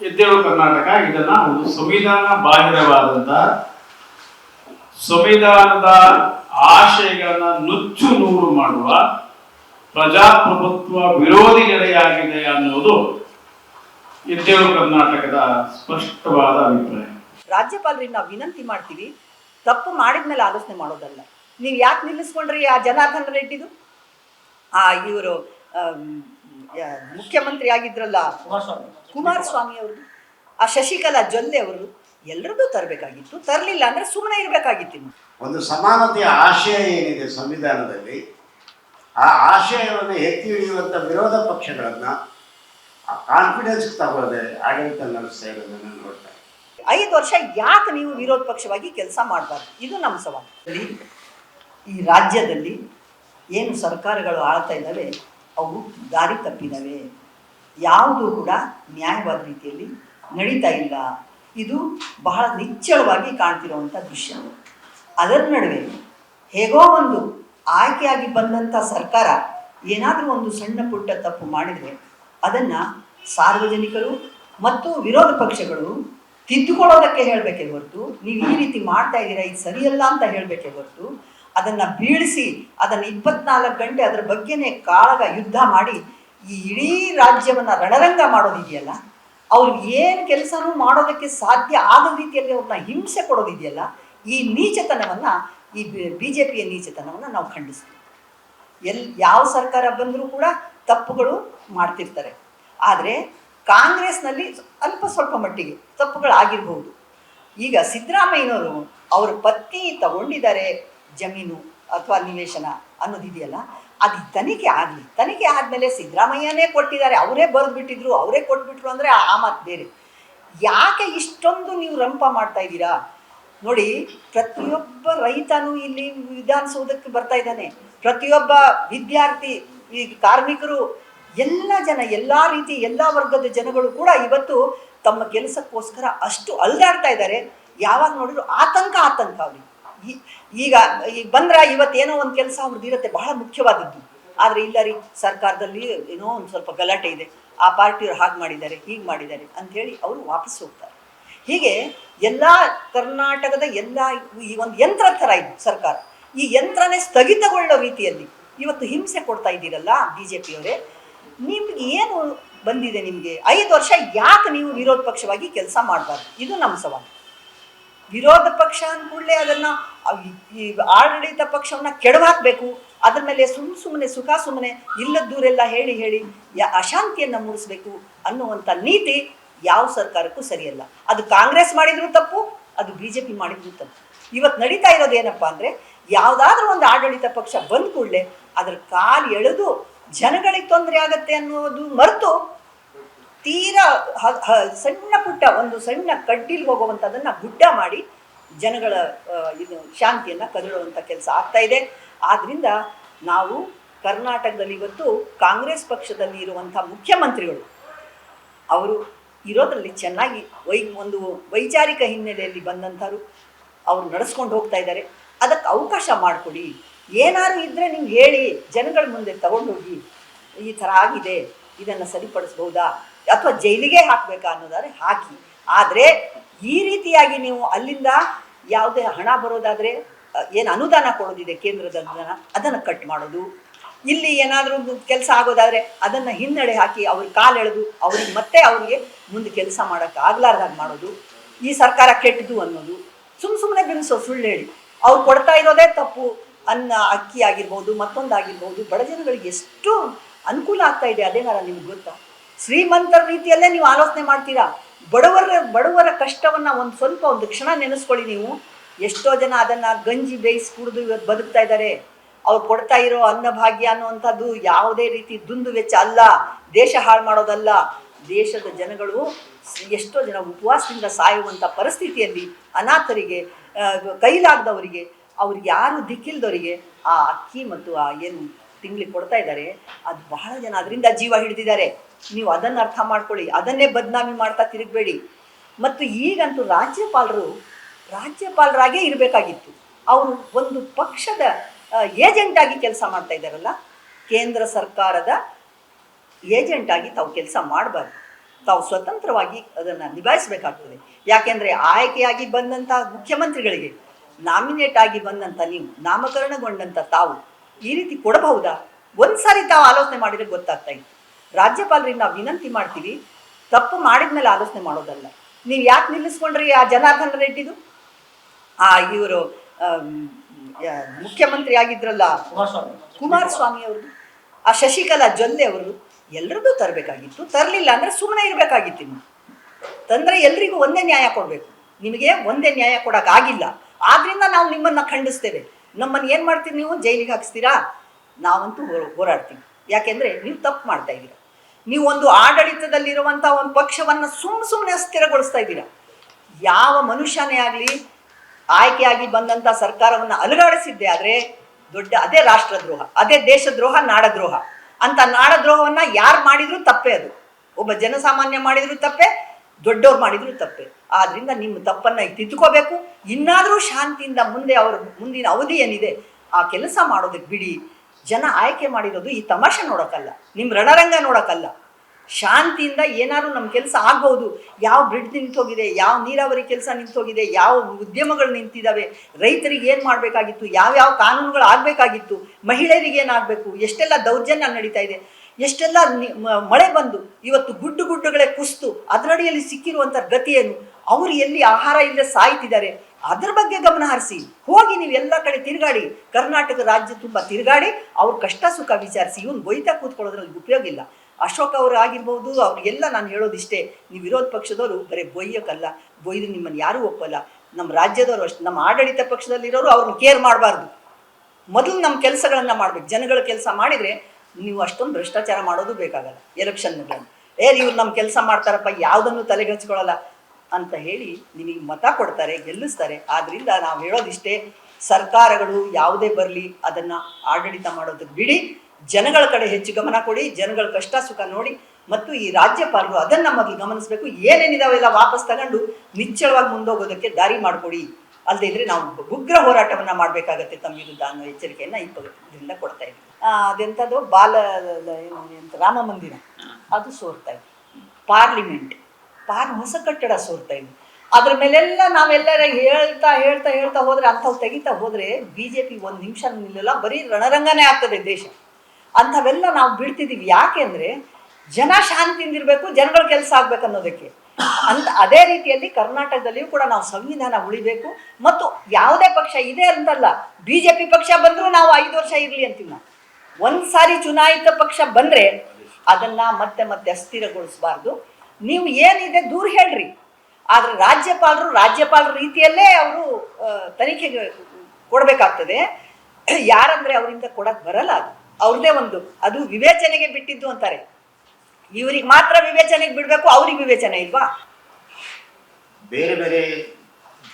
ಎದ್ದೇಳು ಕರ್ನಾಟಕ, ಇದನ್ನ ಒಂದು ಸಂವಿಧಾನ ಬಾಹಿರವಾದಂತ ಸಂವಿಧಾನದ ಆಶಯಗಳನ್ನ ನುಚ್ಚು ನೂರು ಮಾಡುವ ಪ್ರಜಾಪ್ರಭುತ್ವ ವಿರೋಧಿ ನಡೆಯಾಗಿದೆ ಅನ್ನುವುದು ಎದ್ದೇಳು ಕರ್ನಾಟಕದ ಸ್ಪಷ್ಟವಾದ ಅಭಿಪ್ರಾಯ. ರಾಜ್ಯಪಾಲರಿಗೆ ನಾವು ವಿನಂತಿ ಮಾಡ್ತೀವಿ, ತಪ್ಪು ಮಾಡಿದ್ಮೇಲೆ ಆಲೋಚನೆ ಮಾಡೋದಲ್ಲ. ನೀವು ಯಾಕೆ ನಿಲ್ಲಿಸ್ಕೊಂಡ್ರಿ ಆ ಜನಾರ್ದನ ರೆಡ್ಡಿದು? ಆ ಇವರು ಮುಖ್ಯಮಂತ್ರಿ ಆಗಿದ್ರಲ್ಲ. ಕುಮಾರಸ್ವಾಮಿ. ಅವರು ಆ ಶಶಿಕಲಾ ಜೊಲ್ಲೆ ಅವರು ಎಲ್ಲರದ್ದು ತರಬೇಕಾಗಿತ್ತು. ತರಲಿಲ್ಲ ಅಂದ್ರೆ ಸುಮ್ಮನೆ ಇರಬೇಕಾಗಿತ್ತು ಒಂದು ಸಮಾನತೆಯ ಆಶಯ ಏನಿದೆ ಸಂವಿಧಾನದಲ್ಲಿ ಆ ಆಶಯವನ್ನು ಎತ್ತಿ ಹಿಡಿಯುವಂಥ ವಿರೋಧ ಪಕ್ಷಗಳನ್ನು ಕಾನ್ಫಿಡೆನ್ಸ್ ತಗೊಳ್ಳದೆ ಆಡಳಿತ ನಡೆಸ್ತಾ ಇರೋದನ್ನು ನೋಡ್ತಾರೆ ಐದು ವರ್ಷ ಯಾಕೆ ನೀವು ವಿರೋಧ ಪಕ್ಷವಾಗಿ ಕೆಲಸ ಮಾಡಬಾರ್ದು? ಇದು ನಮ್ಮ ಸವಾಲು. ಈ ರಾಜ್ಯದಲ್ಲಿ ಏನು ಸರ್ಕಾರಗಳು ಆಳ್ತಾ ಇದ್ದಾವೆ ಅವು ದಾರಿ ತಪ್ಪಿದವೆ. ಯಾವುದೂ ಕೂಡ ನ್ಯಾಯವಾದ ರೀತಿಯಲ್ಲಿ ನಡೀತಾ ಇಲ್ಲ. ಇದು ಬಹಳ ನಿಚ್ಚಳವಾಗಿ ಕಾಣ್ತಿರುವಂಥ ದೃಶ್ಯ. ಅದರ ನಡುವೆ ಹೇಗೋ ಒಂದು ಆಯ್ಕೆಯಾಗಿ ಬಂದಂಥ ಸರ್ಕಾರ ಏನಾದರೂ ಒಂದು ಸಣ್ಣ ಪುಟ್ಟ ತಪ್ಪು ಮಾಡಿದರೆ ಅದನ್ನು ಸಾರ್ವಜನಿಕರು ಮತ್ತು ವಿರೋಧ ಪಕ್ಷಗಳು ತಿದ್ದುಕೊಳ್ಳೋದಕ್ಕೆ ಹೇಳಬೇಕೇ ಹೊರತು, ನೀವು ಈ ರೀತಿ ಮಾಡ್ತಾ ಇದ್ದೀರಾ, ಇದು ಸರಿಯಲ್ಲ ಅಂತ ಹೇಳಬೇಕೇ ಹೊರತು ಅದನ್ನು ಬೀಳಿಸಿ ಅದನ್ನು ಇಪ್ಪತ್ನಾಲ್ಕು ಗಂಟೆ ಅದರ ಬಗ್ಗೆನೇ ಕಾಳಗ ಯುದ್ಧ ಮಾಡಿ ಈ ಇಡೀ ರಾಜ್ಯವನ್ನು ರಣರಂಗ ಮಾಡೋದಿದೆಯಲ್ಲ ಅವ್ರಿಗೆ ಏನು ಕೆಲಸನೂ ಮಾಡೋದಕ್ಕೆ ಸಾಧ್ಯ ಆಗದ ರೀತಿಯಲ್ಲಿ ಅವ್ರನ್ನ ಹಿಂಸೆ ಕೊಡೋದಿದೆಯಲ್ಲ, ಈ ನೀಚತನವನ್ನು, ಈ ಬಿ ಜೆ ಪಿಯ ನೀಚತನವನ್ನು ನಾವು ಖಂಡಿಸ್ತೀವಿ. ಎಲ್, ಯಾವ ಸರ್ಕಾರ ಬಂದರೂ ಕೂಡ ತಪ್ಪುಗಳು ಮಾಡ್ತಿರ್ತಾರೆ. ಆದರೆ ಕಾಂಗ್ರೆಸ್ನಲ್ಲಿ ಅಲ್ಪ ಸ್ವಲ್ಪ ಮಟ್ಟಿಗೆ ತಪ್ಪುಗಳಾಗಿರ್ಬೋದು ಈಗ ಸಿದ್ದರಾಮಯ್ಯನವರು ಅವ್ರ ಪತ್ನಿ ತಗೊಂಡಿದ್ದಾರೆ ಜಮೀನು ಅಥವಾ ನಿವೇಶನ ಅನ್ನೋದಿದೆಯಲ್ಲ ಅದು ತನಿಖೆ ಆಗಲಿ, ತನಿಖೆ ಆದಮೇಲೆ ಸಿದ್ದರಾಮಯ್ಯನೇ ಕೊಟ್ಟಿದ್ದಾರೆ, ಅವರೇ ಬರೆದ್ಬಿಟ್ಟಿದ್ರು, ಅವರೇ ಕೊಟ್ಬಿಟ್ರು ಅಂದರೆ ಆ ಮಾತು ಬೇರೆ. ಯಾಕೆ ಇಷ್ಟೊಂದು ನೀವು ರಂಪ ಮಾಡ್ತಾ ಇದ್ದೀರಾ? ನೋಡಿ, ಪ್ರತಿಯೊಬ್ಬ ರೈತನೂ ಇಲ್ಲಿ ವಿಧಾನಸೌಧಕ್ಕೆ ಬರ್ತಾ ಇದ್ದಾನೆ. ಪ್ರತಿಯೊಬ್ಬ ವಿದ್ಯಾರ್ಥಿ, ಈ ಕಾರ್ಮಿಕರು, ಎಲ್ಲ ಜನ, ಎಲ್ಲ ರೀತಿ, ಎಲ್ಲ ವರ್ಗದ ಜನಗಳು ಕೂಡ ಇವತ್ತು ತಮ್ಮ ಕೆಲಸಕ್ಕೋಸ್ಕರ ಅಷ್ಟು ಅಲ್ದಾಡ್ತಾ ಇದ್ದಾರೆ. ಯಾವಾಗ ನೋಡಿದ್ರು ಆತಂಕ ಆತಂಕ ಅವ್ರಿಗೆ. ಈಗ ಈಗ ಬಂದ್ರ ಇವತ್ತೇನೋ ಒಂದು ಕೆಲಸ ಅವ್ರದ್ದು ಇರುತ್ತೆ, ಬಹಳ ಮುಖ್ಯವಾದದ್ದು ಆದರೆ ಇಲ್ಲ ರೀ, ಸರ್ಕಾರದಲ್ಲಿ ಏನೋ ಒಂದು ಸ್ವಲ್ಪ ಗಲಾಟೆ ಇದೆ. ಆ ಪಾರ್ಟಿಯವ್ರು ಹಾಗೆ ಮಾಡಿದ್ದಾರೆ, ಹೀಗೆ ಮಾಡಿದ್ದಾರೆ ಅಂಥೇಳಿ ಅವರು ವಾಪಸ್ ಹೋಗ್ತಾರೆ. ಹೀಗೆ ಎಲ್ಲ ಕರ್ನಾಟಕದ ಎಲ್ಲ ಈ ಒಂದು ಯಂತ್ರ ಥರ ಇದು ಸರ್ಕಾರ. ಈ ಯಂತ್ರನೇ ಸ್ಥಗಿತಗೊಳ್ಳೋ ರೀತಿಯಲ್ಲಿ ಇವತ್ತು ಹಿಂಸೆ ಕೊಡ್ತಾ ಇದ್ದೀರಲ್ಲ ಬಿ ಜೆ ಪಿಯವರೇ ನಿಮ್ಗೆ ಏನು ಬಂದಿದೆ ನಿಮಗೆ? ಐದು ವರ್ಷ ಯಾಕೆ ನೀವು ವಿರೋಧ ಪಕ್ಷವಾಗಿ ಕೆಲಸ ಮಾಡಬಾರ್ದು? ಇದು ನಮ್ಮ ಸವಾಲು. ವಿರೋಧ ಪಕ್ಷ ಅಂದ್ಕೂಡಲೇ ಅದನ್ನು ಈ ಆಡಳಿತ ಪಕ್ಷವನ್ನ ಕೆಡವಾಕ್ಬೇಕು. ಅದ್ರ ಮೇಲೆ ಸುಮ್ ಸುಮ್ಮನೆ ಸುಖ ಸುಮ್ಮನೆ ಇಲ್ಲದ್ದೂರೆಲ್ಲ ಹೇಳಿ ಹೇಳಿ ಅಶಾಂತಿಯನ್ನು ಮೂಡಿಸ್ಬೇಕು ಅನ್ನುವಂಥ ನೀತಿ ಯಾವ ಸರ್ಕಾರಕ್ಕೂ ಸರಿಯಲ್ಲ. ಅದು ಕಾಂಗ್ರೆಸ್ ಮಾಡಿದ್ರು ತಪ್ಪು, ಅದು ಬಿ ಜೆ ಪಿ ಮಾಡಿದ್ರು ತಪ್ಪು. ಇವತ್ತು ನಡೀತಾ ಇರೋದು ಏನಪ್ಪಾ ಅಂದರೆ ಯಾವುದಾದ್ರೂ ಒಂದು ಆಡಳಿತ ಪಕ್ಷ ಬಂದ ಕೂಡಲೇ ಅದ್ರ ಕಾಲು ಎಳೆದು ಜನಗಳಿಗೆ ತೊಂದರೆ ಆಗತ್ತೆ ಅನ್ನೋದು ಮರೆತು ತೀರಾ ಸಣ್ಣ ಪುಟ್ಟ ಒಂದು ಸಣ್ಣ ಕಡ್ಡಿಲ್ ಹೋಗುವಂಥದ್ದನ್ನು ಗುಡ್ಡ ಮಾಡಿ ಜನಗಳ ಇದು ಶಾಂತಿಯನ್ನು ಕದಡುವಂಥ ಕೆಲಸ ಆಗ್ತಾ ಇದೆ. ಆದ್ದರಿಂದ ನಾವು ಕರ್ನಾಟಕದಲ್ಲಿ ಇವತ್ತು ಕಾಂಗ್ರೆಸ್ ಪಕ್ಷದಲ್ಲಿ ಇರುವಂಥ ಮುಖ್ಯಮಂತ್ರಿಗಳು, ಅವರು ಇರೋದರಲ್ಲಿ ಚೆನ್ನಾಗಿ ವೈ, ಒಂದು ವೈಚಾರಿಕ ಹಿನ್ನೆಲೆಯಲ್ಲಿ ಬಂದಂಥವ್ರು, ಅವರು ನಡೆಸ್ಕೊಂಡು ಹೋಗ್ತಾ ಇದ್ದಾರೆ. ಅದಕ್ಕೆ ಅವಕಾಶ ಮಾಡಿಕೊಡಿ. ಏನಾದ್ರು ಇದ್ದರೆ ನಿಮ್ಗೆ ಹೇಳಿ, ಜನಗಳ ಮುಂದೆ ತಗೊಂಡೋಗಿ ಈ ಥರ ಆಗಿದೆ, ಇದನ್ನು ಸರಿಪಡಿಸ್ಬೋದಾ ಅಥವಾ ಜೈಲಿಗೆ ಹಾಕಬೇಕಾ ಅನ್ನೋದಾದ್ರೆ ಹಾಕಿ. ಆದರೆ ಈ ರೀತಿಯಾಗಿ ನೀವು ಅಲ್ಲಿಂದ ಯಾವುದೇ ಹಣ ಬರೋದಾದರೆ ಏನು ಅನುದಾನ ಕೊಡೋದಿದೆ ಕೇಂದ್ರದ ಅನುದಾನ, ಅದನ್ನು ಕಟ್ ಮಾಡೋದು. ಇಲ್ಲಿ ಏನಾದರೂ ಕೆಲಸ ಆಗೋದಾದರೆ ಅದನ್ನು ಹಿನ್ನಡೆ ಹಾಕಿ ಅವ್ರಿಗೆ ಎಳೆದು ಅವ್ರಿಗೆ ಮತ್ತೆ ಅವ್ರಿಗೆ ಮುಂದೆ ಕೆಲಸ ಮಾಡೋಕ್ಕೆ ಆಗ್ಲಾರ್ದಾಗ ಮಾಡೋದು. ಈ ಸರ್ಕಾರ ಕೆಟ್ಟದು ಅನ್ನೋದು. ಸುಮ್ಮ ಸುಮ್ಮನೆ ಬಿನ್ಸೋ, ಸುಳ್ಳು ಹೇಳಿ. ಅವ್ರು ಕೊಡ್ತಾ ಇರೋದೇ ತಪ್ಪು. ಅನ್ನ, ಅಕ್ಕಿ ಆಗಿರ್ಬೋದು, ಮತ್ತೊಂದು ಆಗಿರ್ಬೋದು, ಬಡ ಜನಗಳಿಗೆ ಎಷ್ಟು ಅನುಕೂಲ ಆಗ್ತಾ ಇದೆ. ಅದೇನಾರ ನಿಮ್ಗೆ ಗೊತ್ತಾ? ಶ್ರೀಮಂತರ ರೀತಿಯಲ್ಲೇ ನೀವು ಆಲೋಚನೆ ಮಾಡ್ತೀರಾ? ಬಡವರ ಬಡವರ ಕಷ್ಟವನ್ನು ಒಂದು ಸ್ವಲ್ಪ ಒಂದು ಕ್ಷಣ ನೆನೆಸ್ಕೊಳ್ಳಿ ನೀವು. ಎಷ್ಟೋ ಜನ ಅದನ್ನು ಗಂಜಿ ಬೇಯಿಸಿ ಕುಡಿದು ಇವತ್ತು ಬದುಕ್ತಾ ಇದ್ದಾರೆ ಅವ್ರು ಕೊಡ್ತಾ ಇರೋ ಅನ್ನಭಾಗ್ಯ ಅನ್ನುವಂಥದ್ದು ಯಾವುದೇ ರೀತಿ ದುಂದು ವೆಚ್ಚ ಅಲ್ಲ. ದೇಶ ಹಾಳು ಮಾಡೋದಲ್ಲ. ದೇಶದ ಜನಗಳು ಎಷ್ಟೋ ಜನ ಉಪವಾಸದಿಂದ ಸಾಯುವಂಥ ಪರಿಸ್ಥಿತಿಯಲ್ಲಿ ಅನಾಥರಿಗೆ ಕೈಲಾಗದವರಿಗೆ, ಅವ್ರಿಗೆ ಯಾರು ದಿಕ್ಕಿಲ್ದವರಿಗೆ ಆ ಅಕ್ಕಿ ಮತ್ತು ಆ ಏನು ತಿಂಗಳಿಗೆ ಕೊಡ್ತಾ ಇದ್ದಾರೆ. ಅದು ಬಹಳ ಜನ ಅದರಿಂದ ಜೀವ ಹಿಡಿದಿದ್ದಾರೆ. ನೀವು ಅದನ್ನು ಅರ್ಥ ಮಾಡ್ಕೊಳ್ಳಿ. ಅದನ್ನೇ ಬದನಾಮಿ ಮಾಡ್ತಾ ತಿರುಗಬೇಡಿ. ಮತ್ತು ಈಗಂತೂ ರಾಜ್ಯಪಾಲರು ರಾಜ್ಯಪಾಲರಾಗೇ ಇರಬೇಕಾಗಿತ್ತು. ಅವರು ಒಂದು ಪಕ್ಷದ ಏಜೆಂಟ್ ಆಗಿ ಕೆಲಸ ಮಾಡ್ತಾ ಇದ್ದಾರಲ್ಲ? ಕೇಂದ್ರ ಸರ್ಕಾರದ ಏಜೆಂಟ್ ಆಗಿ ತಾವು ಕೆಲಸ ಮಾಡಬಾರ್ದು. ತಾವು ಸ್ವತಂತ್ರವಾಗಿ ಅದನ್ನು ನಿಭಾಯಿಸಬೇಕಾಗ್ತದೆ. ಯಾಕೆಂದರೆ ಆಯ್ಕೆಯಾಗಿ ಬಂದಂಥ ಮುಖ್ಯಮಂತ್ರಿಗಳಿಗೆ ನಾಮಿನೇಟ್ ಆಗಿ ಬಂದಂಥ ನೀವು ನಾಮಕರಣಗೊಂಡಂಥ ತಾವು ಈ ರೀತಿ ಕೊಡಬಹುದಾ? ಒಂದ್ಸಾರಿ ತಾವು ಆಲೋಚನೆ ಮಾಡಿದರೆ ಗೊತ್ತಾಗ್ತಾ ಇತ್ತು ರಾಜ್ಯಪಾಲರಿಗೆ ನಾವು ವಿನಂತಿ ಮಾಡ್ತೀವಿ, ತಪ್ಪು ಮಾಡಿದ ಮೇಲೆ ಆಲೋಚನೆ ಮಾಡೋದಲ್ಲ. ನೀವು ಯಾಕೆ ನಿಲ್ಲಿಸ್ಕೊಂಡ್ರಿ ಆ ಜನಾರ್ದನ ರೆಡ್ಡಿದು? ಆ ಇವರು ಮುಖ್ಯಮಂತ್ರಿ ಆಗಿದ್ರಲ್ಲ, ಕುಮಾರಸ್ವಾಮಿ ಅವ್ರದ್ದು, ಆ ಶಶಿಕಲಾ ಜೊಲ್ಲೆ ಅವರು ಎಲ್ಲರದ್ದು ತರಬೇಕಾಗಿತ್ತು. ತರಲಿಲ್ಲ ಅಂದರೆ ಸುಮ್ಮನೆ ಇರಬೇಕಾಗಿತ್ತು ನೀವು ತಂದರೆ ಎಲ್ರಿಗೂ ಒಂದೇ ನ್ಯಾಯ ಕೊಡಬೇಕು. ನಿಮಗೆ ಒಂದೇ ನ್ಯಾಯ ಕೊಡೋಕ್ಕಾಗಿಲ್ಲ ಆದ್ರಿಂದ ನಾವು ನಿಮ್ಮನ್ನು ಖಂಡಿಸ್ತೇವೆ. ನಮ್ಮನ್ನು ಏನು ಮಾಡ್ತೀರಿ ನೀವು? ಜೈಲಿಗೆ ಹಾಕಿಸ್ತೀರಾ? ನಾವಂತೂ ಹೋರಾಡ್ತೀವಿ. ಯಾಕೆಂದರೆ ನೀವು ತಪ್ಪು ಮಾಡ್ತಾ ಇದ್ದೀರಾ. ನೀವು ಒಂದು ಆಡಳಿತದಲ್ಲಿರುವಂಥ ಒಂದು ಪಕ್ಷವನ್ನು ಸುಮ್ಮ ಸುಮ್ಮನೆ ಅಸ್ಥಿರಗೊಳಿಸ್ತಾ ಇದ್ದೀರಾ. ಯಾವ ಮನುಷ್ಯನೇ ಆಗಲಿ ಆಯ್ಕೆಯಾಗಿ ಬಂದಂಥ ಸರ್ಕಾರವನ್ನು ಅಲುಗಾಡಿಸಿದ್ದೆ ಆದರೆ ದೊಡ್ಡ, ಅದೇ ರಾಷ್ಟ್ರದ್ರೋಹ, ಅದೇ ದೇಶದ್ರೋಹ, ನಾಡದ್ರೋಹ. ಅಂತ ನಾಡದ್ರೋಹವನ್ನು ಯಾರು ಮಾಡಿದರೂ ತಪ್ಪೇ ಅದು. ಒಬ್ಬ ಜನಸಾಮಾನ್ಯ ಮಾಡಿದರೂ ತಪ್ಪೇ ದೊಡ್ಡವ್ರು ಮಾಡಿದ್ರು ತಪ್ಪೆ. ಆದ್ರಿಂದ ನಿಮ್ಮ ತಪ್ಪನ್ನು ತಿದ್ದುಕೋಬೇಕು ಇನ್ನಾದರೂ ಶಾಂತಿಯಿಂದ ಮುಂದೆ ಅವರ ಮುಂದಿನ ಅವಧಿ ಏನಿದೆ, ಆ ಕೆಲಸ ಮಾಡೋದಕ್ಕೆ ಬಿಡಿ. ಜನ ಆಯ್ಕೆ ಮಾಡಿರೋದು ಈ ತಮಾಷೆ ನೋಡೋಕ್ಕಲ್ಲ ನಿಮ್ಮ ರಣರಂಗ ನೋಡೋಕ್ಕಲ್ಲ ಶಾಂತಿಯಿಂದ ಏನಾದರೂ ನಮ್ಮ ಕೆಲಸ ಆಗ್ಬೋದು. ಯಾವ ಬ್ರಿಡ್ಜ್ ನಿಂತೋಗಿದೆ ಯಾವ ನೀರಾವರಿ ಕೆಲಸ ನಿಂತೋಗಿದೆ ಯಾವ ಉದ್ಯಮಗಳು ನಿಂತಿದ್ದಾವೆ ರೈತರಿಗೆ ಏನು ಮಾಡಬೇಕಾಗಿತ್ತು, ಯಾವ್ಯಾವ ಕಾನೂನುಗಳು ಆಗಬೇಕಾಗಿತ್ತು, ಮಹಿಳೆಯರಿಗೆ ಏನಾಗಬೇಕು ಎಷ್ಟೆಲ್ಲ ದೌರ್ಜನ್ಯ ನಡೀತಾ ಇದೆ. ಎಷ್ಟೆಲ್ಲ ಮಳೆ ಬಂದು, ಇವತ್ತು ಗುಡ್ಡು ಗುಡ್ಡುಗಳೇ ಕುಸ್ತು, ಅದರಡಿಯಲ್ಲಿ ಸಿಕ್ಕಿರುವಂಥ ಗತಿ ಅವರು ಎಲ್ಲಿ ಆಹಾರ ಇಲ್ಲದೆ ಸಾಯ್ತಿದ್ದಾರೆ, ಅದ್ರ ಬಗ್ಗೆ ಗಮನ ಹರಿಸಿ. ಹೋಗಿ ನೀವು ಎಲ್ಲ ಕಡೆ ತಿರುಗಾಡಿ, ಕರ್ನಾಟಕ ರಾಜ್ಯ ತುಂಬ ತಿರುಗಾಡಿ, ಅವ್ರ ಕಷ್ಟ ಸುಖ ವಿಚಾರಿಸಿ, ಇವನು ಬೈತಾ ಕೂತ್ಕೊಳ್ಳೋದ್ರಲ್ಲಿ ಉಪಯೋಗ ಇಲ್ಲ. ಅಶೋಕ್ ಅವರು ಆಗಿರ್ಬೋದು ಅವ್ರಿಗೆಲ್ಲ ನಾನು ಹೇಳೋದಿಷ್ಟೇ, ನೀವು ವಿರೋಧ ಪಕ್ಷದವರು ಬರೀ ಬೊಯ್ಯೋಕ್ಕಲ್ಲ ಬೊಯ್ದು ನಿಮ್ಮನ್ನು ಯಾರೂ ಒಪ್ಪಲ್ಲ. ನಮ್ಮ ರಾಜ್ಯದವರು ಅಷ್ಟು, ನಮ್ಮ ಆಡಳಿತ ಪಕ್ಷದಲ್ಲಿರೋರು ಅವ್ರನ್ನ ಕೇರ್ ಮಾಡಬಾರ್ದು. ಮೊದಲು ನಮ್ಮ ಕೆಲಸಗಳನ್ನು ಮಾಡಬೇಕು, ಜನಗಳ ಕೆಲಸ ಮಾಡಿದರೆ ನೀವು ಅಷ್ಟೊಂದು ಭ್ರಷ್ಟಾಚಾರ ಮಾಡೋದು ಬೇಕಾಗಲ್ಲ ಎಲೆಕ್ಷನ್ ಎಲೆಕ್ಷನ್ನಲ್ಲಿ ಏ ಇವ್ರು ನಮ್ಮ ಕೆಲಸ ಮಾಡ್ತಾರಪ್ಪ, ಯಾವುದನ್ನು ತಲೆಗೆ ಹಚ್ಕೊಳ್ಳಲ್ಲ ಅಂತ ಹೇಳಿ ನಿಮಗೆ ಮತ ಕೊಡ್ತಾರೆ, ಗೆಲ್ಲಿಸ್ತಾರೆ. ಆದ್ರಿಂದ ನಾವು ಹೇಳೋದಿಷ್ಟೇ, ಸರ್ಕಾರಗಳು ಯಾವುದೇ ಬರಲಿ ಅದನ್ನು ಆಡಳಿತ ಮಾಡೋದಕ್ಕೆ ಬಿಡಿ, ಜನಗಳ ಕಡೆ ಹೆಚ್ಚು ಗಮನ ಕೊಡಿ, ಜನಗಳ ಕಷ್ಟ ಸುಖ ನೋಡಿ, ಮತ್ತು ಈ ರಾಜ್ಯಪಾಲರು ಅದನ್ನು ಮೊದಲು ಗಮನಿಸಬೇಕು. ಏನೇನಿದಾವೆಲ್ಲ ವಾಪಸ್ ತಗೊಂಡು ನಿಚ್ಚಳವಾಗಿ ಮುಂದೋಗೋದಕ್ಕೆ ದಾರಿ ಮಾಡಿಕೊಡಿ. ಅಲ್ಲದೆ ಇದ್ರೆ ನಾವು ಉಗ್ರ ಹೋರಾಟವನ್ನು ಮಾಡಬೇಕಾಗತ್ತೆ ತಮ್ಮ ವಿರುದ್ಧ ಅನ್ನೋ ಎಚ್ಚರಿಕೆಯನ್ನು ಈ ಇದರಿಂದ ಕೊಡ್ತಾ ಇದ್ವಿ. ಅದೆಂಥದ್ದು? ಬಾಲ ಎಂತ ರಾಮ ಮಂದಿರ. ಅದು ಸೋರ್ತಾ ಇದೆ ಪಾರ್ಲಿಮೆಂಟ್. ಪಾರ್ ಹೊಸ ಕಟ್ಟಡ ಸೋರ್ತಾ ಇದೆ ಅದ್ರ ಮೇಲೆಲ್ಲ ನಾವೆಲ್ಲರ ಹೇಳ್ತಾ ಹೇಳ್ತಾ ಹೇಳ್ತಾ ಹೋದ್ರೆ, ಅಂಥವು ತೆಗಿತಾ ಹೋದ್ರೆ ಬಿ ಜೆ ಪಿ ಒಂದು ನಿಮಿಷ ನಿಲ್ಲಲ್ಲ, ಬರೀ ರಣರಂಗನೇ ಆಗ್ತದೆ ದೇಶ. ಅಂಥವೆಲ್ಲ ನಾವು ಬಿಡ್ತಿದ್ದೀವಿ ಯಾಕೆ ಅಂದರೆ ಜನ ಶಾಂತಿಯಿಂದ ಇರಬೇಕು ಜನಗಳ ಕೆಲಸ ಆಗ್ಬೇಕು ಅನ್ನೋದಕ್ಕೆ. ಅಂತ ಅದೇ ರೀತಿಯಲ್ಲಿ ಕರ್ನಾಟಕದಲ್ಲಿಯೂ ಕೂಡ ನಾವು ಸಂವಿಧಾನ ಉಳಿಬೇಕು. ಮತ್ತು ಯಾವುದೇ ಪಕ್ಷ ಇದೆ ಅಂತಲ್ಲ ಬಿ ಜೆ ಪಿ ಪಕ್ಷ ಬಂದರೂ ನಾವು ಐದು ವರ್ಷ ಇರಲಿ ಅಂತೀವಿ ನಾವು. ಒಂದು ಸಾರಿ ಚುನಾಯಿತ ಪಕ್ಷ ಬಂದರೆ ಅದನ್ನು ಮತ್ತೆ ಮತ್ತೆ ಅಸ್ಥಿರಗೊಳಿಸಬಾರ್ದು. ನೀವು ಏನಿದೆ ದೂರ ಹೇಳ್ರಿ. ಆದರೆ ರಾಜ್ಯಪಾಲರು ರಾಜ್ಯಪಾಲರ ರೀತಿಯಲ್ಲೇ ಅವರು ತನಿಖೆಗೆ ಕೊಡಬೇಕಾಗ್ತದೆ. ಯಾರಂದ್ರೆ ಅವರಿಂದ ಕೊಡಕ್ಕೆ ಬರಲ್ಲ ಅದು. ಅವ್ರದ್ದೇ ಒಂದು, ಅದು ವಿವೇಚನೆಗೆ ಬಿಟ್ಟಿದ್ದು ಅಂತಾರೆ. ಇವ್ರಿಗೆ ಮಾತ್ರ ವಿವೇಚನೆಗೆ ಬಿಡಬೇಕು, ಅವ್ರಿಗೆ ವಿವೇಚನೆ ಇಲ್ವಾ? ಬೇರೆ ಬೇರೆ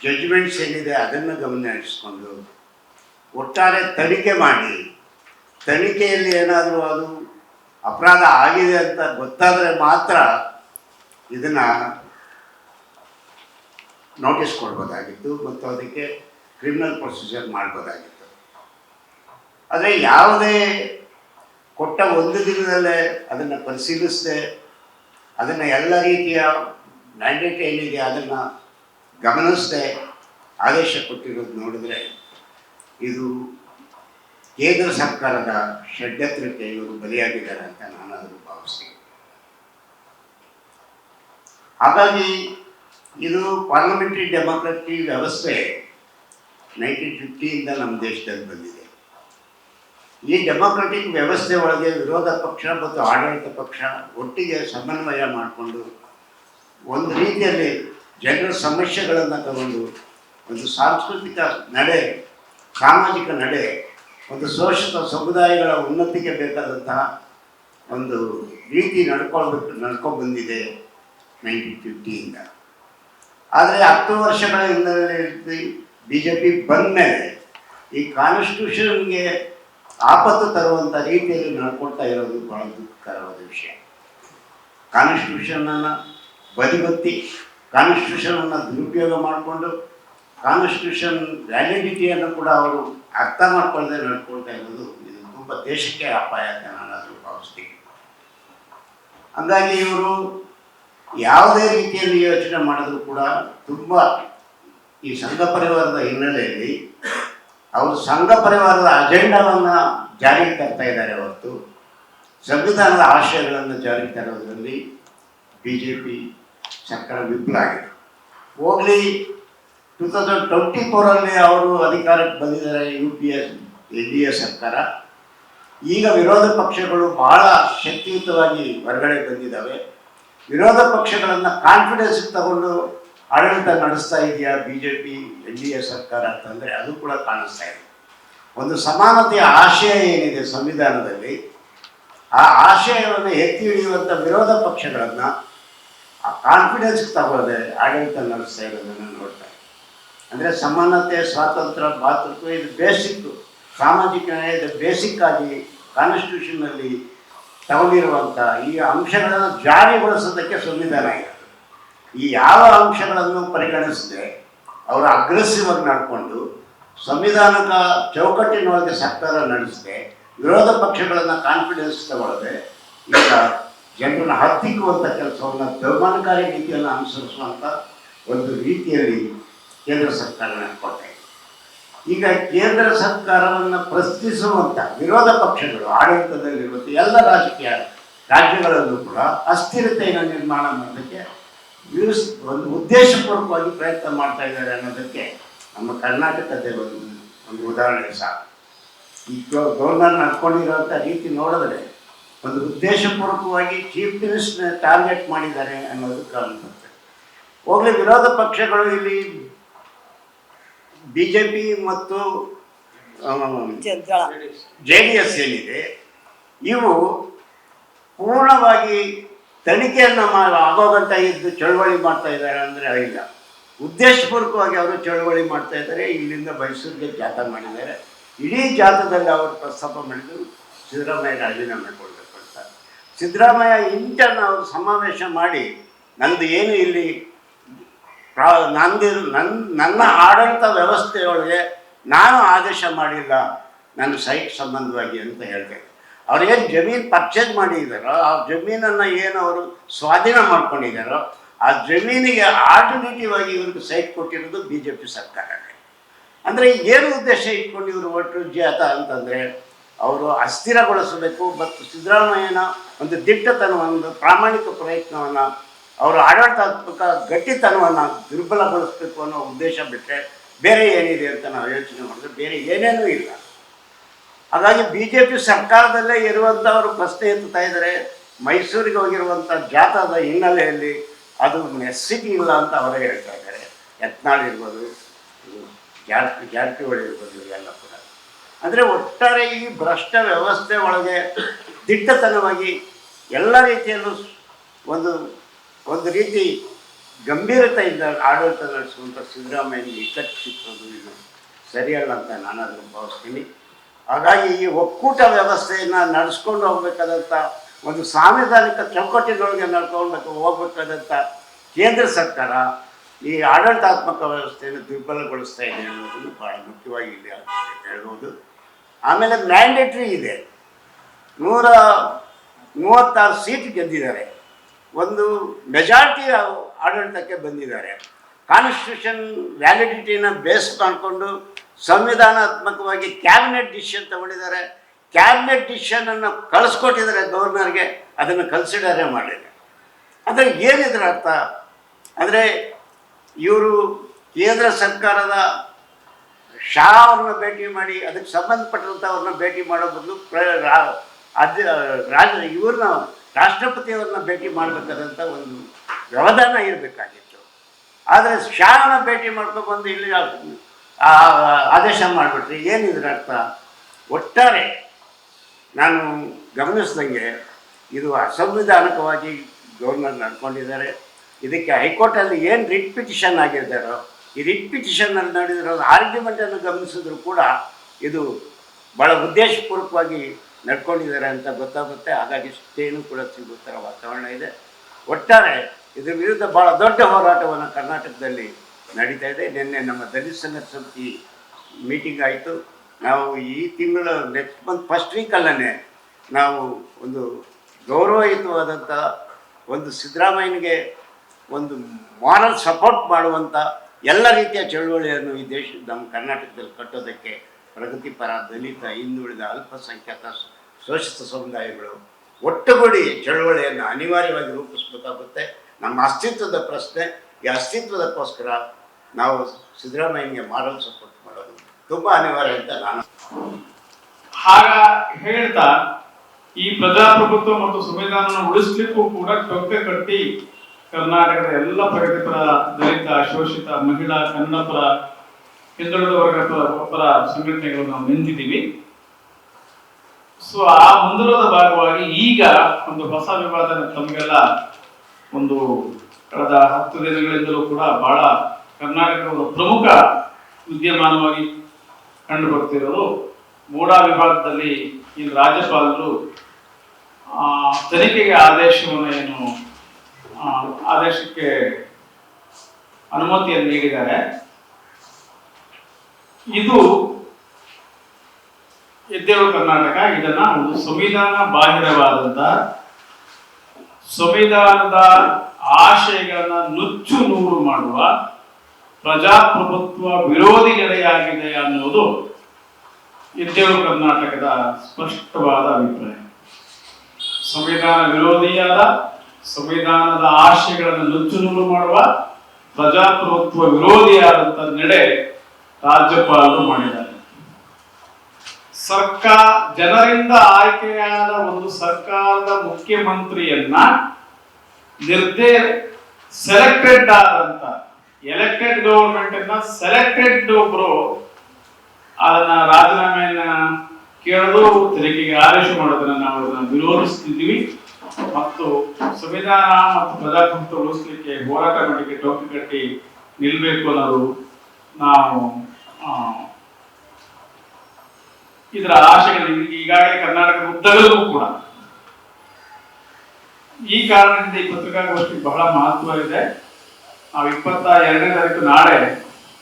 ಜಡ್ಜ್ಮೆಂಟ್ಸ್ ಏನಿದೆ ಅದನ್ನು ಗಮನ ಹರಿಸ್ಕೊಂಡು ಒಟ್ಟಾರೆ ತನಿಖೆ ಮಾಡಿ, ತನಿಖೆಯಲ್ಲಿ ಏನಾದರೂ ಅದು ಅಪರಾಧ ಆಗಿದೆ ಅಂತ ಗೊತ್ತಾದರೆ ಮಾತ್ರ ಇದನ್ನು ನೋಟಿಸ್ ಕೊಡ್ಬೋದಾಗಿತ್ತು ಮತ್ತು ಅದಕ್ಕೆ ಕ್ರಿಮಿನಲ್ ಪ್ರೊಸೀಜರ್ ಮಾಡ್ಬೋದಾಗಿತ್ತು. ಆದರೆ ಯಾವುದೇ ಕೊಟ್ಟ ಒಂದು ದಿನದಲ್ಲೇ ಅದನ್ನು ಪರಿಶೀಲಿಸದೆ, ಅದನ್ನು ಎಲ್ಲ ರೀತಿಯ ಮ್ಯಾಂಡೇಟ್ ಏನಿದೆ ಅದನ್ನು ಗಮನಿಸದೆ, ಆದೇಶ ಕೊಟ್ಟಿರೋದು ನೋಡಿದ್ರೆ ಇದು ಕೇಂದ್ರ ಸರ್ಕಾರದ ಷಡ್ಯತ್ರಕ್ಕೆ ಇವರು ಬಲಿಯಾಗಿದ್ದಾರೆ ಅಂತ ನಾನು ಅದನ್ನು ಭಾವಿಸ್ತೀನಿ. ಹಾಗಾಗಿ ಇದು ಪಾರ್ಲಿಮೆಂಟರಿ ಡೆಮೋಕ್ರಟಿ ವ್ಯವಸ್ಥೆ ನೈನ್ಟೀನ್ ಫಿಫ್ಟಿಯಿಂದ ನಮ್ಮ ದೇಶದಲ್ಲಿ ಬಂದಿದೆ. ಈ ಡೆಮೋಕ್ರೆಟಿಕ್ ವ್ಯವಸ್ಥೆ ಒಳಗೆ ವಿರೋಧ ಪಕ್ಷ ಮತ್ತು ಆಡಳಿತ ಪಕ್ಷ ಒಟ್ಟಿಗೆ ಸಮನ್ವಯ ಮಾಡಿಕೊಂಡು ಒಂದು ರೀತಿಯಲ್ಲಿ ಜನರ ಸಮಸ್ಯೆಗಳನ್ನು ತಗೊಂಡು ಒಂದು ಸಾಂಸ್ಕೃತಿಕ ನಡೆ, ಸಾಮಾಜಿಕ ನಡೆ, ಒಂದು ಶೋಷಿತ ಸಮುದಾಯಗಳ ಉನ್ನತಿಗೆ ಬೇಕಾದಂತಹ ಒಂದು ರೀತಿ ನಡ್ಕೊಳ್ಬೇಕು ನಡ್ಕೊಂಡು ಬಂದಿದೆ ನೈನ್ಟೀನ್ ಫಿಫ್ಟಿಯಿಂದ. ಆದರೆ ಹತ್ತು ವರ್ಷಗಳ ಹಿನ್ನೆಲೆಯಲ್ಲಿ ಬಿ ಜೆ ಪಿ ಬಂದ ಮೇಲೆ ಈ ಕಾನ್ಸ್ಟಿಟ್ಯೂಷನ್ಗೆ ಆಪತ್ತು ತರುವಂಥ ರೀತಿಯಲ್ಲಿ ನಡ್ಕೊಳ್ತಾ ಇರೋದು ಬಹಳ ದುಃಖಕರವಾದ ವಿಷಯ. ಕಾನ್ಸ್ಟಿಟ್ಯೂಷನನ್ನು ಬದಿಗೊತ್ತಿ, ಕಾನ್ಸ್ಟಿಟ್ಯೂಷನನ್ನು ದುರುಪಯೋಗ ಮಾಡಿಕೊಂಡು, ಕಾನ್ಸ್ಟಿಟ್ಯೂಷನ್ ವ್ಯಾಲಿಡಿಟಿಯನ್ನು ಕೂಡ ಅವರು ಅರ್ಥ ಮಾಡ್ಕೊಳ್ಳದೆ ನಡ್ಕೊಳ್ತಾ ಇರೋದು ಇದು ತುಂಬ ದೇಶಕ್ಕೆ ಅಪಾಯ ಅಂತ ನಾನಾದರೂ ಭಾವಿಸ್ತೀನಿ. ಹಂಗಾಗಿ ಇವರು ಯಾವುದೇ ರೀತಿಯಲ್ಲಿ ಯೋಚನೆ ಮಾಡಿದ್ರು ಕೂಡ ತುಂಬ ಈ ಸಂಘ ಪರಿವಾರದ ಹಿನ್ನೆಲೆಯಲ್ಲಿ ಅವರು ಸಂಘ ಪರಿವಾರದ ಅಜೆಂಡಾವನ್ನು ಜಾರಿಗೆ ತರ್ತಾ ಇದ್ದಾರೆ ಹೊರತು ಸಂವಿಧಾನದ ಆಶಯಗಳನ್ನು ಜಾರಿಗೆ ತರೋದರಲ್ಲಿ ಬಿ ಜೆ ಪಿ ಸರ್ಕಾರ ವಿಫಲ ಆಗಿದೆ. ಹೋಗಲಿ ಟೂ ತೌಸಂಡ್ ಟ್ವೆಂಟಿ ಫೋರಲ್ಲಿ ಅವರು ಅಧಿಕಾರಕ್ಕೆ ಬಂದಿದ್ದಾರೆ U P S N D A ಸರ್ಕಾರ. ಈಗ ವಿರೋಧ ಪಕ್ಷಗಳು ಬಹಳ ಶಕ್ತಿಯುತವಾಗಿ ಹೊರಗಡೆ ಬಂದಿದ್ದಾವೆ. ವಿರೋಧ ಪಕ್ಷಗಳನ್ನು ಕಾನ್ಫಿಡೆನ್ಸ್ ತಗೊಂಡು ಆಡಳಿತ ನಡೆಸ್ತಾ ಇದೆಯಾ B J P N D A ಸರ್ಕಾರ ಅಂತಂದರೆ ಅದು ಕೂಡ ಕಾಣಿಸ್ತಾ ಇದೆ. ಒಂದು ಸಮಾನತೆಯ ಆಶಯ ಏನಿದೆ ಸಂವಿಧಾನದಲ್ಲಿ, ಆ ಆಶಯವನ್ನು ಎತ್ತಿ ಹಿಡಿಯುವಂಥ ವಿರೋಧ ಪಕ್ಷಗಳನ್ನು ಕಾನ್ಫಿಡೆನ್ಸ್ ತಗೊಳ್ಳದೆ ಆಡಳಿತ ನಡೆಸ್ತಾ ಇರೋದನ್ನು ನೋಡ್ತಾ ಇದ್ದೀವಿ. ಅಂದರೆ ಸಮಾನತೆ, ಸ್ವಾತಂತ್ರ್ಯ, ಭಾತೃತ್ವ, ಇದು ಬೇಸಿಕ್ ಸಾಮಾಜಿಕ ನ್ಯಾಯದ ಬೇಸಿಕ್ ಆಗಿ ಕಾನ್ಸ್ಟಿಟ್ಯೂಷನ್ನಲ್ಲಿ ತಗೊಂಡಿರುವಂಥ ಈ ಅಂಶಗಳನ್ನು ಜಾರಿಗೊಳಿಸೋದಕ್ಕೆ ಸಂವಿಧಾನ ಇದೆ. ಈ ಯಾವ ಅಂಶಗಳನ್ನು ಪರಿಗಣಿಸದೆ ಅವರು ಅಗ್ರೆಸಿವ್ ಆಗಿ ನಡ್ಕೊಂಡು ಸಂವಿಧಾನದ ಚೌಕಟ್ಟಿನೊಳಗೆ ಸರ್ಕಾರ ನಡೆಸದೆ ವಿರೋಧ ಪಕ್ಷಗಳನ್ನು ಕಾನ್ಫಿಡೆನ್ಸ್ ತಗೊಳ್ಳದೆ ಈಗ ಜನರನ್ನು ಹತ್ತಿಕ್ಕುವಂಥ ಕೆಲಸವನ್ನು ತೀರ್ಮಾನಕಾರಿ ರೀತಿಯನ್ನು ಅನುಸರಿಸುವಂಥ ಒಂದು ರೀತಿಯಲ್ಲಿ ಕೇಂದ್ರ ಸರ್ಕಾರ ನಡ್ಕೊಳ್ತಾ ಇದೆ. ಈಗ ಕೇಂದ್ರ ಸರ್ಕಾರವನ್ನು ಪ್ರಶ್ನಿಸುವಂಥ ವಿರೋಧ ಪಕ್ಷಗಳು ಆಡಳಿತದಲ್ಲಿರುವಂಥ ಎಲ್ಲ ರಾಜಕೀಯ ರಾಜ್ಯಗಳಲ್ಲೂ ಕೂಡ ಅಸ್ಥಿರತೆಯನ್ನು ನಿರ್ಮಾಣ ಮಾಡೋದಕ್ಕೆ ವ್ಯೂಸ್ ಒಂದು ಉದ್ದೇಶಪೂರ್ವಕವಾಗಿ ಪ್ರಯತ್ನ ಮಾಡ್ತಾ ಇದ್ದಾರೆ ಅನ್ನೋದಕ್ಕೆ ನಮ್ಮ ಕರ್ನಾಟಕದ ಒಂದು ಒಂದು ಉದಾಹರಣೆ ಸಾಕು. ಈ ಗೌರ್ನರ್ ನಡ್ಕೊಂಡಿರೋಂಥ ರೀತಿ ನೋಡಿದ್ರೆ ಒಂದು ಉದ್ದೇಶಪೂರ್ವಕವಾಗಿ ಚೀಫ್ ಮಿನಿಸ್ಟರ್ ಟಾರ್ಗೆಟ್ ಮಾಡಿದ್ದಾರೆ ಅನ್ನೋದು ಕಾಣುತ್ತೆ ಹೋಗಲಿ ವಿರೋಧ ಪಕ್ಷಗಳು ಇಲ್ಲಿ ಬಿ ಜೆ ಪಿ ಮತ್ತು ಜೆ ಡಿ ಎಸ್ ಏನಿದೆ ಇವು ಪೂರ್ಣವಾಗಿ ತನಿಖೆಯನ್ನು ಆಗೋಗಂತ ಇದ್ದು ಚಳವಳಿ ಮಾಡ್ತಾ ಇದ್ದಾರೆ ಅಂದರೆ ಇಲ್ಲ. ಉದ್ದೇಶಪೂರ್ವಕವಾಗಿ ಅವರು ಚಳವಳಿ ಮಾಡ್ತಾ ಇದ್ದಾರೆ. ಇಲ್ಲಿಂದ ಮೈಸೂರಿಗೆ ಜಾತ ಮಾಡಿದ್ದಾರೆ. ಇಡೀ ಜಾತದಲ್ಲಿ ಅವರು ಪ್ರಸ್ತಾಪ ಮಾಡಿದ್ರು. ಸಿದ್ದರಾಮಯ್ಯ ರಾಜೀನಾಮೆ ಕೊಡಬೇಕು ಅಂತ. ಸಿದ್ದರಾಮಯ್ಯ ಇಂಟರ್ನ ಅವರು ಸಮಾವೇಶ ಮಾಡಿ, ನಂದು ಏನು ಇಲ್ಲಿ ಪ್ರಾ, ನಂದು ನನ್ನ ನನ್ನ ಆಡಳಿತ ವ್ಯವಸ್ಥೆಯೊಳಗೆ ನಾನು ಆದೇಶ ಮಾಡಿಲ್ಲ. ನನ್ನ ಸೈಟ್ ಸಂಬಂಧವಾಗಿ ಅಂತ ಹೇಳ್ತಾರೆ ಅವ್ರು ಏನು ಜಮೀನು ಪರ್ಚೇಸ್ ಮಾಡಿದ್ದಾರೋ ಆ ಜಮೀನನ್ನು ಏನು ಅವರು ಸ್ವಾಧೀನ ಮಾಡ್ಕೊಂಡಿದ್ದಾರೋ ಆ ಜಮೀನಿಗೆ ಆಲ್ಟರ್ನೇಟಿವ್ ಆಗಿ ಇವ್ರಿಗೆ ಸೈಟ್ ಕೊಟ್ಟಿರೋದು ಬಿ ಜೆ ಪಿ ಸರ್ಕಾರನೇ ಅಂದರೆ ಏನು ಉದ್ದೇಶ ಇಟ್ಕೊಂಡು ಇವರು ಒಟ್ಟು ಜಾತ ಅಂತಂದರೆ, ಅವರು ಅಸ್ಥಿರಗೊಳಿಸಬೇಕು, ಮತ್ತು ಸಿದ್ದರಾಮಯ್ಯನ ಒಂದು ದಿಟ್ಟತನವನ್ನು, ಪ್ರಾಮಾಣಿಕ ಪ್ರಯತ್ನವನ್ನು, ಅವರು ಆಡಳಿತಾತ್ಮಕ ಗಟ್ಟಿತನವನ್ನು ದುರ್ಬಲಗೊಳಿಸಬೇಕು ಅನ್ನೋ ಉದ್ದೇಶ ಬಿಟ್ಟರೆ ಬೇರೆ ಏನಿದೆ ಅಂತ ನಾವು ಯೋಚನೆ ಮಾಡಿದ್ರೆ ಬೇರೆ ಏನೇನೂ ಇಲ್ಲ. ಹಾಗಾಗಿ ಬಿ ಜೆ ಪಿ ಸರ್ಕಾರದಲ್ಲೇ ಇರುವಂಥವರು ಪ್ರಶ್ನೆ ಎತ್ತುತ್ತಾ ಇದ್ದಾರೆ. ಮೈಸೂರಿಗೆ ಹೋಗಿರುವಂಥ ಜಾಥಾದ ಹಿನ್ನೆಲೆಯಲ್ಲಿ ಅದು ಮೆಸ್ಸಿಗೆ ಇಲ್ಲ ಅಂತ ಅವರೇ ಹೇಳ್ತಾ ಇದ್ದಾರೆ. ಯತ್ನಾಳ್ ಇರ್ಬೋದು ಜಾರಕಿ ಜಾರಕಿಹೊಳಿ ಇರ್ಬೋದು, ಇವೆಲ್ಲ ಕೂಡ. ಅಂದರೆ ಒಟ್ಟಾರೆ ಈ ಭ್ರಷ್ಟ ವ್ಯವಸ್ಥೆ ಒಳಗೆ ದಿಟ್ಟತನವಾಗಿ ಎಲ್ಲ ರೀತಿಯಲ್ಲೂ ಒಂದು ಒಂದು ರೀತಿ ಗಂಭೀರತೆಯಿಂದ ಆಡಳಿತ ನಡೆಸುವಂಥ ಸಿದ್ದರಾಮಯ್ಯ ಸಿಕ್ಕೋದು ಇದು ಸರಿಯಲ್ಲ ಅಂತ ನಾನು ಅದನ್ನು ಭಾವಿಸ್ತೀನಿ. ಹಾಗಾಗಿ ಈ ಒಕ್ಕೂಟ ವ್ಯವಸ್ಥೆಯನ್ನು ನಡೆಸ್ಕೊಂಡು ಹೋಗ್ಬೇಕಾದಂಥ ಒಂದು ಸಾಂವಿಧಾನಿಕ ಚೌಕಟ್ಟಿನೊಳಗೆ ನಡ್ಕೊಳ್ಬೇಕು ಹೋಗ್ಬೇಕಾದಂಥ ಕೇಂದ್ರ ಸರ್ಕಾರ ಈ ಆಡಳಿತಾತ್ಮಕ ವ್ಯವಸ್ಥೆಯನ್ನು ದುರ್ಬಲಗೊಳಿಸ್ತಾ ಇದೆ ಅನ್ನೋದನ್ನು ಭಾಳ ಮುಖ್ಯವಾಗಿ ಇಲ್ಲಿ ಹೇಳ್ಬೋದು ಆಮೇಲೆ ಮ್ಯಾಂಡೇಟ್ರಿ ಇದೆ. ನೂರ ಮೂವತ್ತಾರು ಸೀಟ್ ಗೆದ್ದಿದ್ದಾರೆ. ಒಂದು ಮೆಜಾರಿಟಿ ಆಡಳಿತಕ್ಕೆ ಬಂದಿದ್ದಾರೆ. ಕಾನ್ಸ್ಟಿಟ್ಯೂಷನ್ ವ್ಯಾಲಿಡಿಟಿನ ಬೇಸ್ ಮಾಡಿಕೊಂಡು ಸಂವಿಧಾನಾತ್ಮಕವಾಗಿ ಕ್ಯಾಬಿನೆಟ್ ಡಿಸಿಷನ್ ತಗೊಂಡಿದ್ದಾರೆ. ಕ್ಯಾಬಿನೆಟ್ ಡಿಸಿಷನನ್ನು ಕಳಿಸ್ಕೊಟ್ಟಿದ್ದಾರೆ ಗವರ್ನರ್ಗೆ, ಅದನ್ನು ಕನ್ಸಿಡರೇ ಮಾಡಿದೆ ಅಂದರೆ ಏನಿದ್ರ ಅರ್ಥ? ಅಂದರೆ ಇವರು ಕೇಂದ್ರ ಸರ್ಕಾರದ ಶಾ ಅವ್ರನ್ನ ಭೇಟಿ ಮಾಡಿ, ಅದಕ್ಕೆ ಸಂಬಂಧಪಟ್ಟಂಥವ್ರನ್ನ ಭೇಟಿ ಮಾಡೋ ಬದಲು ಅಧ್ಯ ರಾಜ ಇವ್ರನ್ನ ರಾಷ್ಟ್ರಪತಿಯವ್ರನ್ನ ಭೇಟಿ ಮಾಡಬೇಕಾದಂಥ ಒಂದು ವ್ಯವಧಾನ ಇರಬೇಕಾಗಿತ್ತು. ಆದರೆ ಶಾನ ಭೇಟಿ ಮಾಡ್ಕೊಂಡು ಬಂದು ಇಲ್ಲಿ ಆ- ಆದೇಶ ಮಾಡಿಬಿಟ್ರಿ. ಏನಿದ್ರ ಅರ್ಥ? ಒಟ್ಟಾರೆ ನಾನು ಗಮನಿಸ್ದಂಗೆ ಇದು ಅಸಂವಿಧಾನಿಕವಾಗಿ ಗವರ್ನರ್ ನಡ್ಕೊಂಡಿದ್ದಾರೆ. ಇದಕ್ಕೆ ಹೈಕೋರ್ಟಲ್ಲಿ ಏನು ರಿಟ್ ಪಿಟಿಷನ್ ಆಗಿದ್ದಾರೋ ಈ ರಿಟ್ ಪಿಟಿಷನ್ನಲ್ಲಿ ನಡೆದಿರೋ ಆರ್ಗ್ಯುಮೆಂಟನ್ನು ಗಮನಿಸಿದ್ರು ಕೂಡ ಇದು ಭಾಳ ಉದ್ದೇಶಪೂರ್ವಕವಾಗಿ ನಡ್ಕೊಂಡಿದ್ದಾರೆ ಅಂತ ಗೊತ್ತಾಗುತ್ತೆ. ಹಾಗಾಗಿ ಸ್ಟೇನು ಕೂಡ ಸಿಗೋ ವಾತಾವರಣ ಇದೆ. ಒಟ್ಟಾರೆ ಇದ್ರ ವಿರುದ್ಧ ಭಾಳ ದೊಡ್ಡ ಹೋರಾಟವನ್ನು ಕರ್ನಾಟಕದಲ್ಲಿ ನಡೀತಾ ಇದೆ. ನಿನ್ನೆ ನಮ್ಮ ದಲಿತ ಸಂಘದ ಸಮಿತಿ ಮೀಟಿಂಗ್ ಆಯಿತು. ನಾವು ಈ ತಿಂಗಳು ನೆಕ್ಸ್ಟ್ ಮಂತ್ ಫಸ್ಟ್ ವೀಕಲ್ಲೇ ನಾವು ಒಂದು ಗೌರವಯುತವಾದಂಥ ಒಂದು ಸಿದ್ದರಾಮಯ್ಯನಿಗೆ ಒಂದು ಮಾರಲ್ ಸಪೋರ್ಟ್ ಮಾಡುವಂಥ ಎಲ್ಲ ರೀತಿಯ ಚಳುವಳಿಯನ್ನು ಈ ದೇಶ ನಮ್ಮ ಕರ್ನಾಟಕದಲ್ಲಿ ಕಟ್ಟೋದಕ್ಕೆ ಪ್ರಗತಿಪರ ದಲಿತ, ಹಿಂದುಳಿದ, ಅಲ್ಪಸಂಖ್ಯಾತ, ಶೋಷಿತ ಸಮುದಾಯಗಳು ಒಟ್ಟುಗೂಡಿ ಚಳುವಳಿಯನ್ನು ಅನಿವಾರ್ಯವಾಗಿ ರೂಪಿಸಬೇಕಾಗುತ್ತೆ. ನಮ್ಮ ಅಸ್ತಿತ್ವದ ಪ್ರಶ್ನೆ ಈ ಅಸ್ತಿತ್ವದಕ್ಕೋಸ್ಕರ ನಾವು ಸಿದ್ದರಾಮಯ್ಯನಿಗೆ ಮಾರಲ್ ಸಪೋರ್ಟ್ ಮಾಡೋದು ತುಂಬಾ ಅನಿವಾರ್ಯ ಅಂತ ನಾನು ಹಾಗ ಹೇಳ್ತಾ ಈ ಪ್ರಜಾಪ್ರಭುತ್ವ ಮತ್ತು ಸಂವಿಧಾನ ಉಳಿಸ್ಲಿಕ್ಕೂ ಕೂಡ ಟೊಕ್ಕೆ ಕಟ್ಟಿ ಕರ್ನಾಟಕದ ಎಲ್ಲ ಪ್ರಗತಿಪರ ದಲಿತ, ಶೋಷಿತ, ಮಹಿಳಾ, ಕನ್ನಡಪರ ಹಿಂದುಳಿದ ವರ್ಗ ಪರ ಸಂಘಟನೆಗಳು ನಾವು ನಿಂತಿದ್ದೀವಿ. ಸೊ ಆ ಮುಂದುವರದ ಭಾಗವಾಗಿ ಈಗ ಒಂದು ಹೊಸ ವಿವಾದ ತಮಗೆಲ್ಲ ಒಂದು ಕಳೆದ ಹತ್ತು ದಿನಗಳಿಂದಲೂ ಕೂಡ ಬಹಳ ಕರ್ನಾಟಕದ ಪ್ರಮುಖ ವಿದ್ಯಮಾನವಾಗಿ ಕಂಡು ಬರ್ತಿರೋದು ಮೂಡಾ ವಿಭಾಗದಲ್ಲಿ ಈ ರಾಜ್ಯಪಾಲರು ತನಿಖೆಗೆ ಆದೇಶವನ್ನು ಏನು ಆದೇಶಕ್ಕೆ ಅನುಮತಿಯನ್ನು ನೀಡಿದ್ದಾರೆ. ಇದು ಎದ್ದೇಳು ಕರ್ನಾಟಕ, ಇದನ್ನ ಒಂದು ಸಂವಿಧಾನ ಬಾಹಿರವಾದಂತ, ಸಂವಿಧಾನದ ಆಶಯಗಳನ್ನ ನುಚ್ಚು ನೂರು ಮಾಡುವ ಪ್ರಜಾಪ್ರಭುತ್ವ ವಿರೋಧಿ ನೆಲೆಯಾಗಿದೆ ಅನ್ನೋದು ಎದ್ದೇಳು ಕರ್ನಾಟಕದ ಸ್ಪಷ್ಟವಾದ ಅಭಿಪ್ರಾಯ. ಸಂವಿಧಾನ ವಿರೋಧಿಯಾದ ಸಂವಿಧಾನದ ಆಶಯಗಳನ್ನು ನುಚ್ಚುನೂರು ಮಾಡುವ, ಪ್ರಜಾಪ್ರಭುತ್ವ ವಿರೋಧಿಯಾದಂತ ನಡೆ ರಾಜ್ಯಪಾಲರು ಮಾಡಿದ್ದಾರೆ. ಸರ್ಕಾರ ಜನರಿಂದ ಆಯ್ಕೆಯಾದ ಒಂದು ಸರ್ಕಾರದ ಮುಖ್ಯಮಂತ್ರಿಯನ್ನ ನಿರ್ದೇ ಸೆಲೆಕ್ಟೆಡ್ ಆದಂತ ಎಲೆಕ್ಟೆಡ್ ಗವರ್ಮೆಂಟ್ ಅನ್ನ ಸೆಲೆಕ್ಟೆಡ್ ಒಬ್ರು ಅದನ್ನ ರಾಜೀನಾಮೆಯನ್ನ ಕೇಳಲು ತೆರಿಗೆಗೆ ಆದೇಶ ಮಾಡೋದನ್ನ ನಾವು ಅದನ್ನ ವಿರೋಧಿಸ್ತಿದ್ದೀವಿ. ಮತ್ತು ಸಂವಿಧಾನ ಮತ್ತು ಪ್ರಜಾಪ್ರಭುತ್ವ ಉಳಿಸ್ಲಿಕ್ಕೆ ಹೋರಾಟ ಮಾಡಲಿಕ್ಕೆ ಟೋಪಿ ಕಟ್ಟಿ ನಿಲ್ಬೇಕು ಅನ್ನೋದು ನಾವು ಇದರ ಆಶೆಗಳು ಈಗಾಗಲೇ ಕರ್ನಾಟಕದ ಉದ್ದಗಲೂ ಕೂಡ. ಈ ಕಾರಣದಿಂದ ಈ ಪತ್ರಿಕಾಗೋಷ್ಠಿ ಬಹಳ ಮಹತ್ವ ಇದೆ. ನಾವು ಇಪ್ಪತ್ತ ಎರಡನೇ ತಾರೀಕು ನಾಳೆ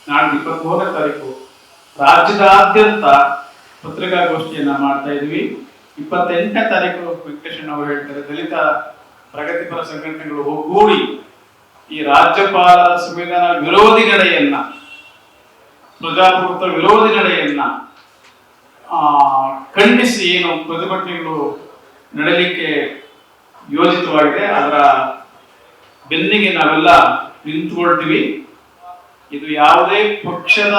ನಾಳೆ ಇಪ್ಪತ್ತ್ ಮೂರನೇ ತಾರೀಕು, ರಾಜ್ಯದಾದ್ಯಂತ ಪತ್ರಿಕಾಗೋಷ್ಠಿಯನ್ನ ಮಾಡ್ತಾ ಇದ್ವಿ. ಇಪ್ಪತ್ತೆಂಟನೇ ತಾರೀಕು ವೆಂಕಟೇಶನ್ ಅವರು ಹೇಳ್ತಾರೆ, ದಲಿತ ಪ್ರಗತಿಪರ ಸಂಘಟನೆಗಳು ಒಗ್ಗೂಡಿ ಈ ರಾಜ್ಯಪಾಲರ ಸಂವಿಧಾನ ವಿರೋಧಿ ನಡೆಯನ್ನ, ಪ್ರಜಾಪ್ರಭುತ್ವ ವಿರೋಧಿ ನಡೆಯನ್ನ ಖಂಡಿಸಿ ಏನು ಪ್ರತಿಭಟನೆಗಳು ನಡೆಯಲಿಕ್ಕೆ ಯೋಜಿತವಾಗಿದೆ. ಅದರ ಬೆನ್ನಿಗೆ ನಾವೆಲ್ಲ ನಿಂತುಕೊಳ್ತೀವಿ ಇದು ಯಾವುದೇ ಪಕ್ಷದ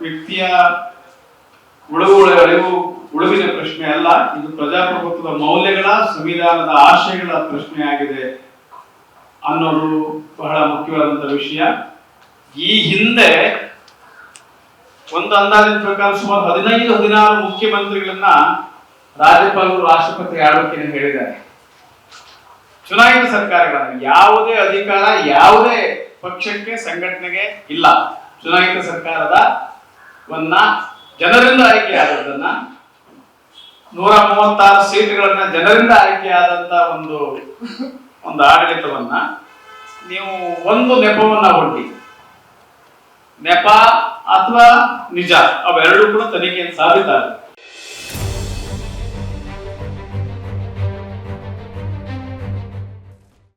ವ್ಯಕ್ತಿಯ ಉಳವು ಉಳುವಿನ ಪ್ರಶ್ನೆ ಅಲ್ಲ. ಇದು ಪ್ರಜಾಪ್ರಭುತ್ವದ ಮೌಲ್ಯಗಳ, ಸಂವಿಧಾನದ ಆಶಯಗಳ ಪ್ರಶ್ನೆ ಆಗಿದೆ ಅನ್ನೋದು ಬಹಳ ಮುಖ್ಯವಾದಂತ ವಿಷಯ. ಈ ಹಿಂದೆ ಒಂದು ಅಂದಾಜಿನ ಪ್ರಕಾರ ಸುಮಾರು ಹದಿನೈದು, ಹದಿನಾರು ಮುಖ್ಯಮಂತ್ರಿಗಳನ್ನ ರಾಜ್ಯಪಾಲರು, ರಾಷ್ಟ್ರಪತಿ ಆಳ್ವಿಕೆಯನ್ನು ಹೇಳಿದ್ದಾರೆ. ಚುನಾಯಿತ ಸರ್ಕಾರಗಳನ್ನು ಯಾವುದೇ ಅಧಿಕಾರ ಯಾವುದೇ ಪಕ್ಷಕ್ಕೆ, ಸಂಘಟನೆಗೆ ಇಲ್ಲ. ಚುನಾಯಿತ ಸರ್ಕಾರದ ವನ್ನ ಜನರಿಂದ ಆಯ್ಕೆಯಾದದನ್ನ ನೂರ ಮೂವತ್ತಾರು ಸೀಟುಗಳನ್ನ ಜನರಿಂದ ಆಯ್ಕೆಯಾದಂತ ಒಂದು ಒಂದು ಆಡಳಿತವನ್ನ ನೀವು ಒಂದು ನೆಪವನ್ನ ಒಡ್ಡಿ. ನೆಪ ಅಥವಾ ನಿಜ, ಅವೆರಡೂ ಕೂಡ ತನಿಖೆಯಲ್ಲಿ ಸಾಬೀತಾಗುತ್ತೆ